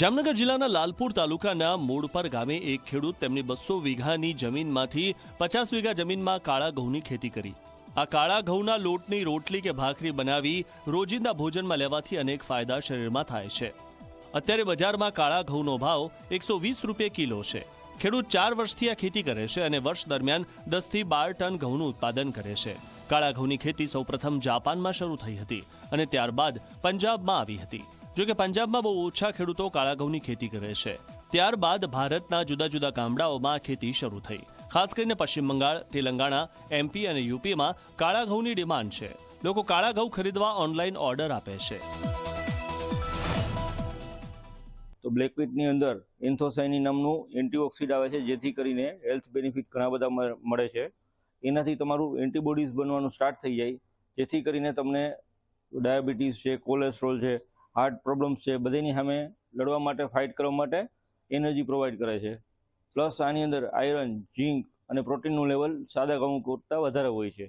જામનગર જિલ્લાના લાલપુર તાલુકાના મૂળપર ગામે એક ખેડૂત તેમની બસો વીઘાની જમીનમાંથી પચાસ વીઘા જમીનમાં કાળા ઘઉંની ખેતી કરી. આ કાળા ઘઉંના લોટની રોટલી કે ભાખરી બનાવી રોજિંદા ભોજનમાં લેવાથી અનેક ફાયદા શરીરમાં થાય છે. અત્યારે બજારમાં કાળા ઘઉંનો ભાવ એકસો વીસ રૂપિયા કિલો છે. ખેડૂત ચાર વર્ષથી આ ખેતી કરે છે અને વર્ષ દરમિયાન દસથી બાર ટન ઘઉંનું ઉત્પાદન કરે છે. કાળા ઘઉંની ખેતી સૌપ્રથમ જાપાનમાં શરૂ થઈ હતી અને ત્યારબાદ પંજાબમાં આવી હતી. જો કે પંજાબમાં બહુ ઓછા ખેડૂતો કાળા ઘઉંની ખેતી કરે છે. ત્યારબાદ ભારતના જુદા જુદા ગામડાઓમાં ખેતી શરૂ થઈ. ખાસ કરીને પશ્ચિમ બંગાળ, તેલંગાણા, એમપી અને યુપીમાં કાળા ઘઉંની ડિમાન્ડ છે. લોકો કાળા ઘઉં ખરીદવા ઓનલાઈન ઓર્ડર આપે છે. તો બ્લેકવીટની અંદર એન્થોસાઇની નામનું એન્ટીઓક્સિડ આવે છે, જેથી કરીને હેલ્થ બેનિફિટ ઘણા બધા મળે છે. એનાથી તમારું એન્ટીબોડીઝ બનવાનું સ્ટાર્ટ થઈ જાય, જેથી કરીને તમને ડાયાબિટીસ છે, કોલેસ્ટ્રોલ છે હાર્ટ પ્રોબ્લેમ્સ છે, બધાની સામે લડવા માટે ફાઇટ કરવા માટે એનર્જી પ્રોવાઈડ કરે છે. પ્લસ આની અંદર આયરન ઝીંક અને પ્રોટીનનું લેવલ સાદા ઘઉં કરતાં વધારે હોય છે.